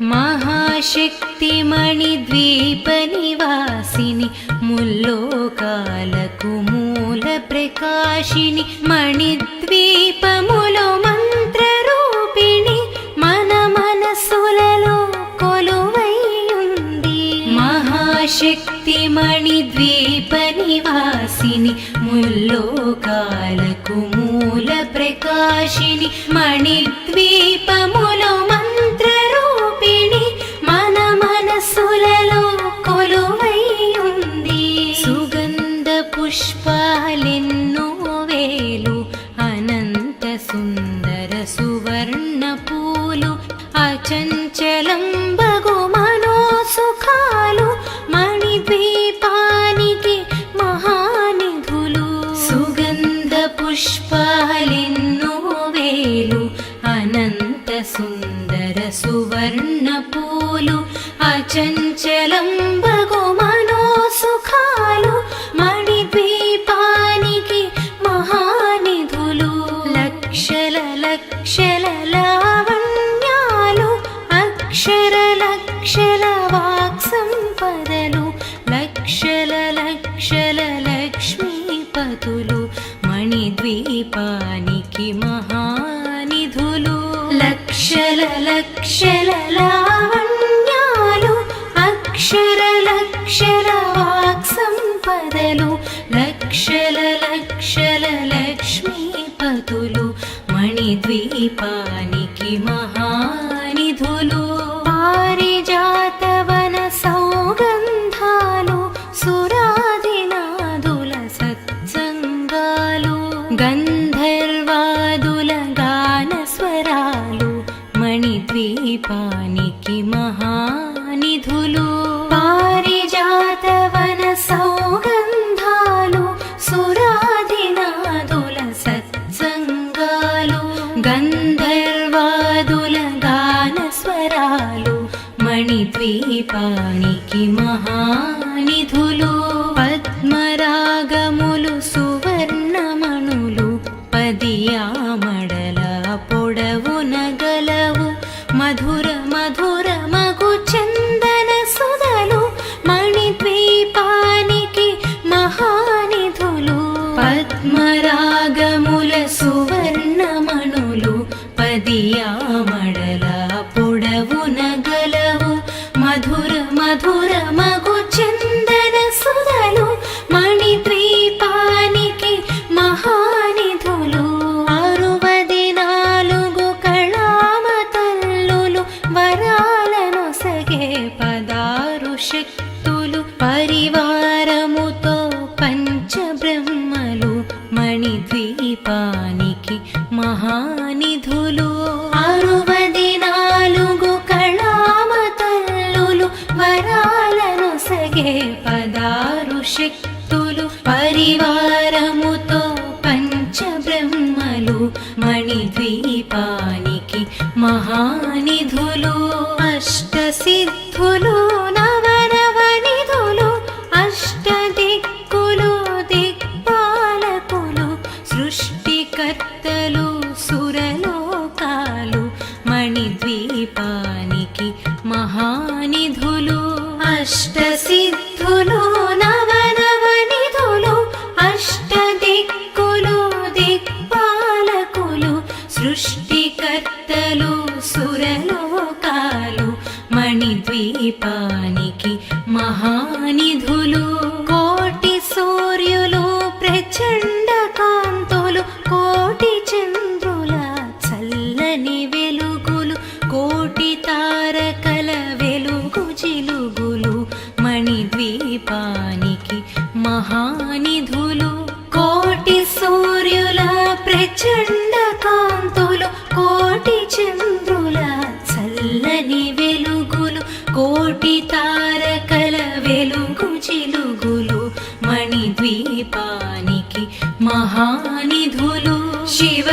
మహాశక్తిమణిద్వీపనివాసిని ముల్లోకాలకు మూల ప్రకాశిని మణిద్వీపములో మంత్రరూపిణి మన మనసులలో కొలువైయుంది. మహాశక్తిమణిద్వీపనివాసిని ముల్లోకాలకు మూల పుష్పాలెన్నో వేలు అనంత సుందర సువర్ణ పూలు అచంచలం బగు మనో సుఖాలు మణిద్వీపానికి మహానిధులు లక్షల లక్షల లావణ్యాలు అక్షర లక్షల వాక్ సంపదలు లక్షల లక్షల లక్ష్మి దీపానికి మహానిధులు. లక్షల లక్షల లావణ్యాలు అక్షర లక్షల వాక్ సంపదలు లక్షల లక్షల లక్ష్మీపతులు మణిద్వీపానికి మహా ద్వీపానికి మహానిధులు. పారిజాతవన సౌగంధాలు సురాదినాదుల సత్సంగాలు గంధర్వాదుల గాన స్వరాలు మణిద్వీపానికి మహానిధులు. పద్మరాగములు సువర్ణమణులు పదియామడల పొడ పదియామడల పొడవున గలవు మధుర మధుర మగు చందన సుధలు. మణిద్వీపానికి మహానిధులు. అరువది నాలుగు కళామ తల్లులు. వరాలను సగే పదారు శక్తులు. పరివారముతో పంచబ్రహ్మలు. మణిద్వీపానికి మహానిధులు. శక్తులు పరివారముతో పంచబ్రహ్మలు మణిద్వీపానికి మహానిధులు అష్ట సిద్ధులు నవనవనిధులు అష్ట దిక్కులు దిక్పాలకులు సృష్టికర్తలు సురలోకాలు మణిద్వీపానికి మహానిధులు అష్ట కోటి చంద్రుల చల్లని వెలుగులు కోటి తారకల వెలుగు చిలుగులు మణిద్వీపానికి మహానిధులు. కోటి సూర్యుల ప్రచండ మహానిధులు శివ